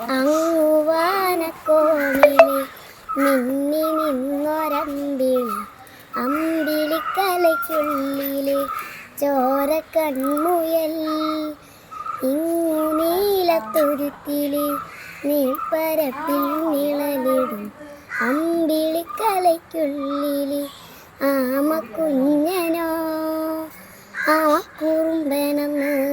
അങ്ങുവാനക്കോണിലെ മിന്നി നിന്നൊരമ്പിളി. അമ്പിളിക്കലയ്ക്കുള്ളിലെ ചോരക്കൺമുയൽ. കൺമുയൽ ഇങ്ങു നീലത്തുരുത്തിലെ നീൾപ്പരപ്പിൽ നിഴലിടും. അമ്പിളിക്കലയ്ക്കുള്ളിലെ ആമക്കുഞ്ഞനോ. ആ കുറുമ്പനെന്ന്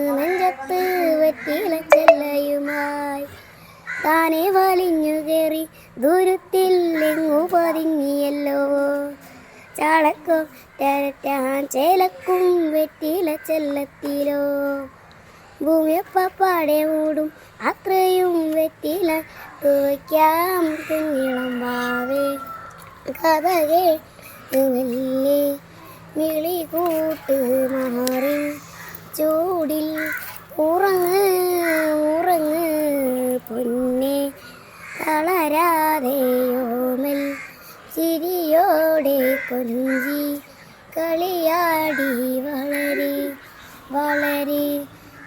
കയറി ദൂരത്തിൽ എങ്ങു പതുങ്ങിയല്ലോ. ചാളക്കോ തരറ്റാൻ ചേലക്കും വെറ്റില ചെല്ലത്തിലോ. ഭൂമിയപ്പാടെ മൂടും അത്രയും വെറ്റില തുവയ്ക്കാം കുഞ്ഞിളം വാവേ. കഥകേ കൂട്ട് മാറി. ചൂടിൽ കൊഞ്ചി കളിയാടി വളരെ വളരെ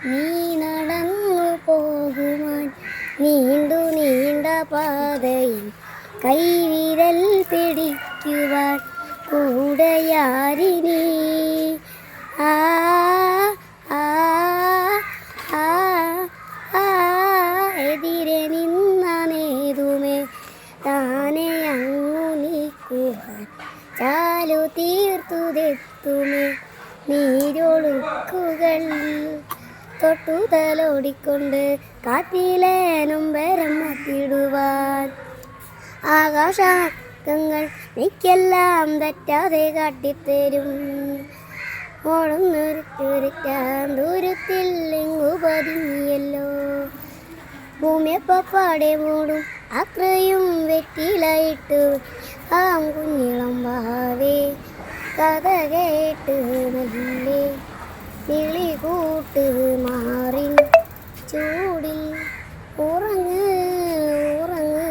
നീ നടന്നു പോകുവാൻ നീണ്ടു നീണ്ട പാതയിൽ കൈവിരൽ പിടിക്കുവാൻ കൂടയാരിനി. ആ ചാലു തീർത്തുതെത്തുമേ നീരൊഴുക്കുകൾ തൊട്ടുതലോടിക്കൊണ്ട് കാറ്റിലേനും വരം മത്തിടുവാൻ ആകാശങ്ങൾ നിക്കെല്ലാം തെറ്റാതെ കാട്ടിത്തരും. ഓടുന്നൊരുക്കാൻ ദൂരത്തിൽ എങ്ങു പതുങ്ങിയല്ലോ ഭൂമിയപ്പാടെ മൂടും അത്രയും വെറ്റിലായിട്ട് ആം കുഞ്ഞിളം കഥ കേട്ട് മെല്ലെ വിളി കൂട്ട് മാറി ചൂടിൽ ഉറങ്ങ് ഉറങ്ങ്.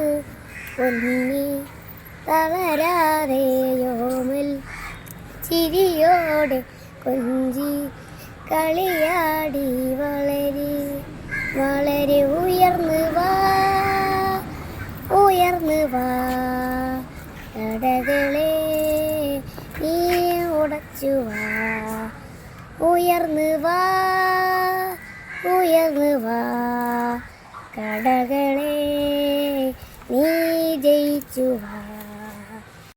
പൊന്നി തളരാതെയോമൽ ചിരിയോടെ കൊഞ്ചി കളിയാടി വളരെ വളരെ ഉയർന്നു വാ ഉയർന്നു വാ. കടകളെ നീ ഉടച്ചു വാ. ഉയർന്നു വാ ഉയർന്നു വാ. കടകളെ നീ ജയിച്ചു വാ.